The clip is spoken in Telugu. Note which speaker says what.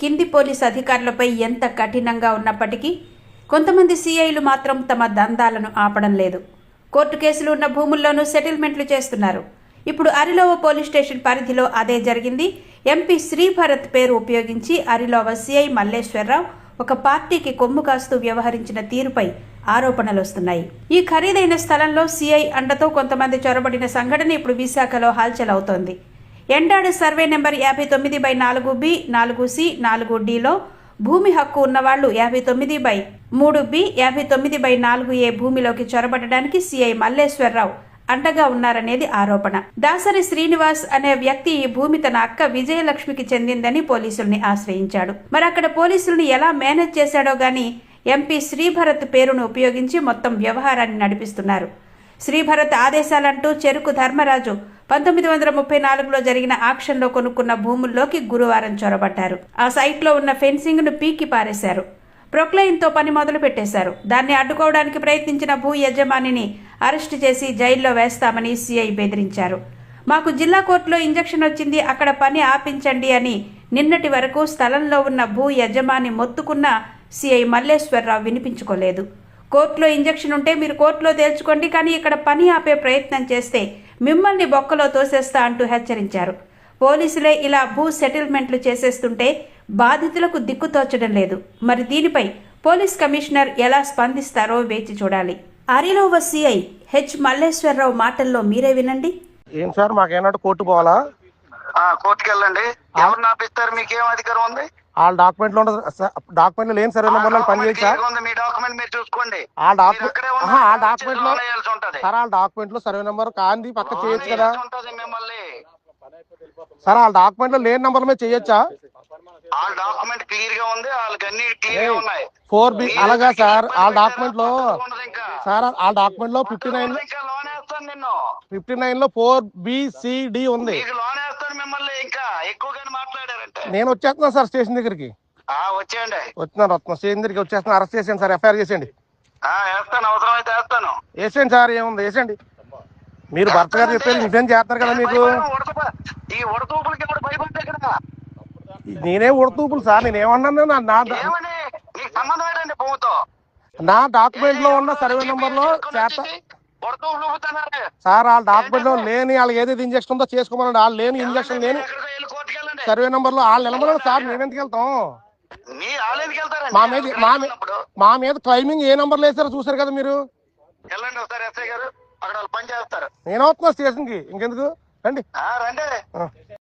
Speaker 1: కింది పోలీస్ అధికారులపై ఎంత కఠినంగా ఉన్నప్పటికీ కొంతమంది సీఐలు మాత్రం తమ దందాలను ఆపడం లేదు. కోర్టు కేసులు ఉన్న భూముల్లోనూ సెటిల్మెంట్లు చేస్తున్నారు. ఇప్పుడు అరిలోవ పోలీస్ స్టేషన్ పరిధిలో అదే జరిగింది. ఎంపీ శ్రీభరత్ పేరు ఉపయోగించి అరిలోవ సీఐ మల్లేశ్వరరావు ఒక పార్టీకి కొమ్ము కాస్తూ వ్యవహరించిన తీరుపై ఆరోపణలు వస్తున్నాయి ఈ ఖరీదైన స్థలంలో సీఐ అండతో కొంతమంది చొరబడిన సంఘటన ఇప్పుడు విశాఖలో హల్చల్ అవుతోంది. ఎండాడు సర్వే నెంబర్ యాభై తొమ్మిది బై నాలుగు బి నాలుగు సి నాలుగు డిలో భూమి హక్కు ఉన్నవాళ్ళు యాభై తొమ్మిది బై మూడు బి యాభై తొమ్మిది బై నాలుగు ఏ భూమిలోకి చొరబడడానికి సిఐ మల్లేశ్వరరావు అండగా ఉన్నారనేది ఆరోపణ. దాసరి శ్రీనివాస్ అనే వ్యక్తి ఈ భూమి తన అక్క విజయలక్ష్మికి చెందిందని పోలీసుల్ని ఆశ్రయించాడు. మరి అక్కడ పోలీసుల్ని ఎలా మేనేజ్ చేశాడో గాని ఎంపీ శ్రీభరత్ పేరును ఉపయోగించి మొత్తం వ్యవహారాన్ని నడిపిస్తున్నారు. శ్రీభరత్ ఆదేశాలంటూ చెరుకు ధర్మరాజు పంతొమ్మిది వందల ముప్పై నాలుగులో జరిగిన ఆక్షన్లో కొనుక్కున్న భూముల్లోకి గురువారం చొరబడ్డారు. ఆ సైట్లో ఉన్న ఫెన్సింగ్ను పీకి పారేశారు. ప్రొక్లైన్తో పని మొదలు పెట్టేశారు. దాన్ని అడ్డుకోవడానికి ప్రయత్నించిన భూ యజమానిని అరెస్టు చేసి జైల్లో వేస్తామని సిఐ బెదిరించారు. మాకు జిల్లా కోర్టులో ఇంజక్షన్ వచ్చింది అక్కడ పని ఆపించండి అని నిన్నటి వరకు స్థలంలో ఉన్న భూ యజమాని మొత్తుకున్న సిఐ మల్లేశ్వరరావు వినిపించుకోలేదు. కోర్టులో ఇంజక్షన్ ఉంటే మీరు కోర్టులో తేల్చుకోండి కానీ ఇక్కడ పని ఆపే ప్రయత్నం చేస్తే మిమ్మల్ని బొక్కలో తోసేస్తా అంటూ హెచ్చరించారు. పోలీసులే ఇలా భూ సెటిల్మెంట్లు చేసేస్తుంటే బాధితులకు దిక్కుతోచడం లేదు. మరి దీనిపై పోలీస్ కమిషనర్ ఎలా స్పందిస్తారో వేచి చూడాలి. అరిలోవ సిఐ హెచ్ మల్లేశ్వరరావు మాటల్లో మీరే వినండి.
Speaker 2: ఏం సార్ మాకేమన్నట్టు కోర్టు పోవాలా?
Speaker 3: ఆ కోర్టుకి వెళ్ళండి. ఆపిస్తారు మీకు ఏం అధికారం ఉంది?
Speaker 2: ఆ డాక్యుమెంట్లో డాక్యుమెంట్లో లేని సర్వే నెంబర్లో పని చేయొచ్చా?
Speaker 3: మీ డాక్యుమెంట్ మీరు చూసుకోండి.
Speaker 2: ఆ డాక్యుమెంట్ ఆహా, ఆ
Speaker 3: డాక్యుమెంట్లో ఉంటది.
Speaker 2: సార్ ఆ డాక్యుమెంట్లో సర్వే నెంబర్ కాంది పక్క చేయొచ్చు కదా.
Speaker 3: ఉంటది మిమ్మల్ని.
Speaker 2: సార్ ఆ డాక్యుమెంట్లో లేని నెంబర్ మీద చేయొచ్చా?
Speaker 3: ఆ డాక్యుమెంట్ క్లియర్గా ఉంది వాళ్ళకి అన్ని క్లియర్గా ఉన్నాయి.
Speaker 2: ఫోర్ బి అలాగా సార్ ఆ డాక్యుమెంట్లో
Speaker 3: పెట్టారా? ఉండదు ఇంకా.
Speaker 2: సార్ ఆ డాక్యుమెంట్లో ఫిఫ్టీ నైన్
Speaker 3: ఇంకా లోన్ వేస్తాను నిన్ను.
Speaker 2: ఫిఫ్టీ నైన్లో ఫోర్ బి సి డి ఉంది.
Speaker 3: మీకు లోన్ వేస్తాను మిమ్మల్ని ఇంకా. ఎక్కువగానే మాట్లాడారంటే.
Speaker 2: నేను వచ్చేస్తున్నాను సార్ స్టేషన్ దగ్గరికి.
Speaker 3: ఆ వచ్చేయండి.
Speaker 2: వస్తున్నాను స్టేషన్ దగ్గరికి వచ్చేస్తున్నాను అరెస్ట్ చేసాను సార్ ఎఫ్ఐఆర్ చేసేయండి.
Speaker 3: వేస్తాను అవసరం అయితే వేస్తాను.
Speaker 2: వేసేయండి సార్ ఏముంది వేసేయండి. మీరు భర్త గారు చెప్పేది నిజం చేస్తారు కదా మీకు?
Speaker 3: ఈ ఉడతూపులకి ఇప్పుడు భయపడ్డా
Speaker 2: నేనే ఉడతూపులు సార్ నేను ఏమన్నాను? నా- నా
Speaker 3: ఏమని? నీకు సంబంధం ఏంటండి భూమితో
Speaker 2: నా డాక్యుమెంట్లో ఉన్న సర్వే
Speaker 3: నెంబర్లో ఊపుతున్నారు
Speaker 2: సార్ వాళ్ళ డాక్యుమెంట్లో లేని వాళ్ళు ఏదైతే ఇంజక్షన్ ఉందో చేసుకోమని వాళ్ళు లేని ఇంజక్షన్ లేని సర్వే నెంబర్లో వాళ్ళు నిలబడరు సార్ మేము ఎందుకు వెళ్తాం?
Speaker 3: మా
Speaker 2: మీద మా మీద మా మీద క్లైమింగ్ ఏ నెంబర్ వేసారో చూసారు కదా మీరు?
Speaker 3: వెళ్ళండి ఒకసారి ఎస్ఐ గారు. అక్కడ వాళ్ళు పని చేస్తారు.
Speaker 2: నేను వస్తున్నా స్టేషన్కి ఇంకెందుకు రండి.
Speaker 3: రండి.